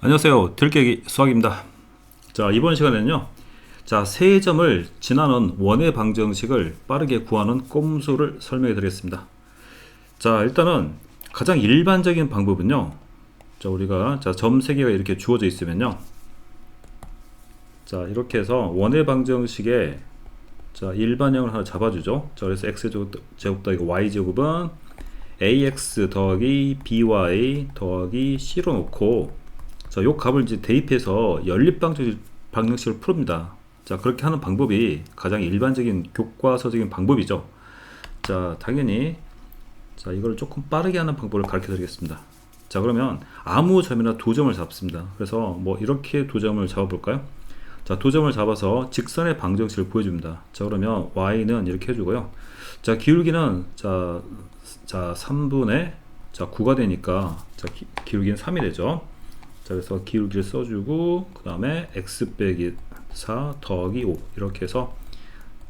안녕하세요. 들깨기 수학입니다. 자, 이번 시간에는요. 자, 세 점을 지나는 원의 방정식을 빠르게 구하는 꼼수를 설명해 드리겠습니다. 자, 일단은 가장 일반적인 방법은요. 자, 우리가 자, 점 세 개가 이렇게 주어져 있으면요. 자, 이렇게 해서 원의 방정식에 자, 일반형을 하나 잡아주죠. 자, 그래서 x 제곱 더하기 y 제곱은 ax 더하기 by 더하기 c로 놓고 자, 요 값을 이제 대입해서 연립방정식 방정식을 풉니다. 자, 그렇게 하는 방법이 가장 일반적인 교과서적인 방법이죠. 자, 당연히 자, 이걸 조금 빠르게 하는 방법을 가르쳐 드리겠습니다. 자, 그러면 아무 점이나 두 점을 잡습니다. 그래서 뭐 이렇게 두 점을 잡아 볼까요? 자, 두 점을 잡아서 직선의 방정식을 보여줍니다. 자, 그러면 y는 이렇게 해 주고요. 자, 기울기는 자, 자 3분의 자 9가 되니까 자 기, 기울기는 3이 되죠. 자, 그래서 기울기를 써주고 그 다음에 x 빼기 4 더하기 5 이렇게 해서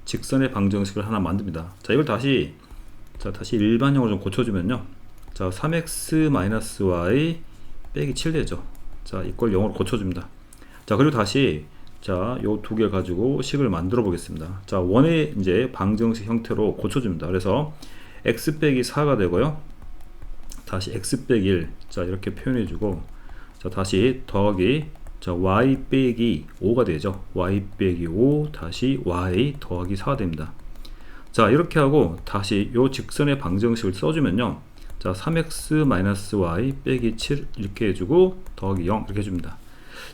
직선의 방정식을 하나 만듭니다. 자, 이걸 다시 자 다시 일반형으로 좀 고쳐주면요. 자, 3x 마이너스 y 빼기 7 되죠. 자, 이걸 0으로 고쳐줍니다. 자, 그리고 다시 자, 요 두 개 가지고 식을 만들어 보겠습니다. 자, 원의 이제 방정식 형태로 고쳐줍니다. 그래서 x 빼기 4가 되고요. 다시 x 빼기 1. 자, 이렇게 표현해 주고 자, 다시 더하기 자, y 빼기 5가 되죠. y 빼기 5 다시 y 더하기 4가 됩니다. 자, 이렇게 하고 다시 요 직선의 방정식을 써주면요. 자, 3x 마이너스 y 빼기 7 이렇게 해주고 더하기 0 이렇게 해줍니다.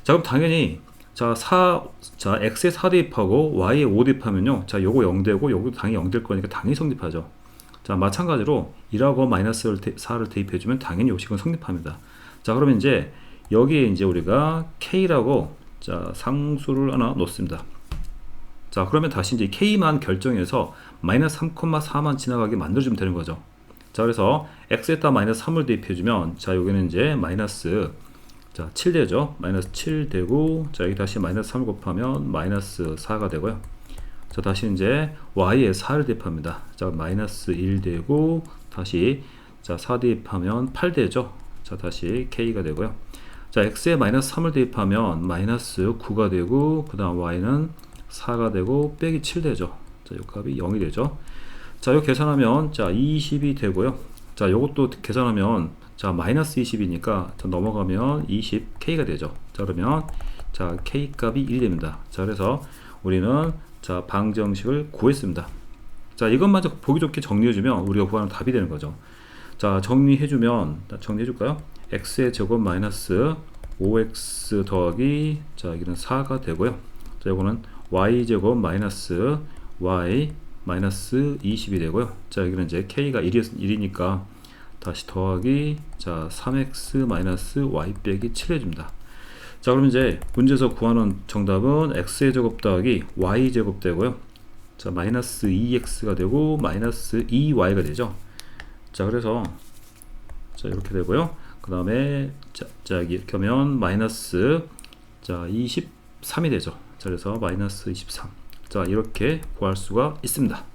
자, 그럼 당연히 자, 4, 자, x에 4 대입하고 y에 5 대입하면요. 자, 요거 0 되고 요거 당연히 0 될 거니까 당연히 성립하죠. 자, 마찬가지로 1하고 마이너스 4를 대입해주면 당연히 요식은 성립합니다. 자, 그러면 이제 여기에 이제 우리가 k라고 자, 상수를 하나 놓습니다. 자, 그러면 다시 이제 k만 결정해서 마이너스 3,4만 지나가게 만들어주면 되는 거죠. 자, 그래서 x에다 마이너스 3을 대입해주면 자, 여기는 이제 마이너스 자, 7 되죠. 마이너스 7 되고 자, 여기 다시 마이너스 3을 곱하면 마이너스 4가 되고요. 자, 다시 이제 y에 4를 대입합니다. 자, 마이너스 1 되고 다시 자, 4 대입하면 8 되죠. 자, 다시 k가 되고요. 자, x에 마이너스 3을 대입하면 마이너스 9가 되고 그 다음 y는 4가 되고 빼기 7 되죠. 자, 이 값이 0이 되죠. 자, 이거 계산하면 자, 20이 되고요. 자, 요것도 계산하면 자, 마이너스 20이니까 자, 넘어가면 20k가 되죠. 자, 그러면 자, k 값이 1 됩니다. 자, 그래서 우리는 자, 방정식을 구했습니다. 자, 이것만 보기 좋게 정리해 주면 우리가 구하는 답이 되는 거죠. 자, 정리해 주면, 정리해 줄까요? X의 제곱 마이너스 5x 더하기, 자, 여기는 4가 되고요. 자, 이거는 y 제곱 마이너스 y 마이너스 20이 되고요. 자, 여기는 이제 k가 1이, 1이니까 다시 더하기, 자, 3x 마이너스 y 빼기 7 해줍니다. 자 그럼 이제 문제에서 구하는 정답은 x의 제곱 더하기 y 제곱 되고요 자 마이너스 2x가 되고 마이너스 2y가 되죠 자 그래서 자 이렇게 되고요. 그 다음에 자, 자 이렇게 하면 마이너스 자 23이 되죠. 자 그래서 마이너스 23자 이렇게 구할 수가 있습니다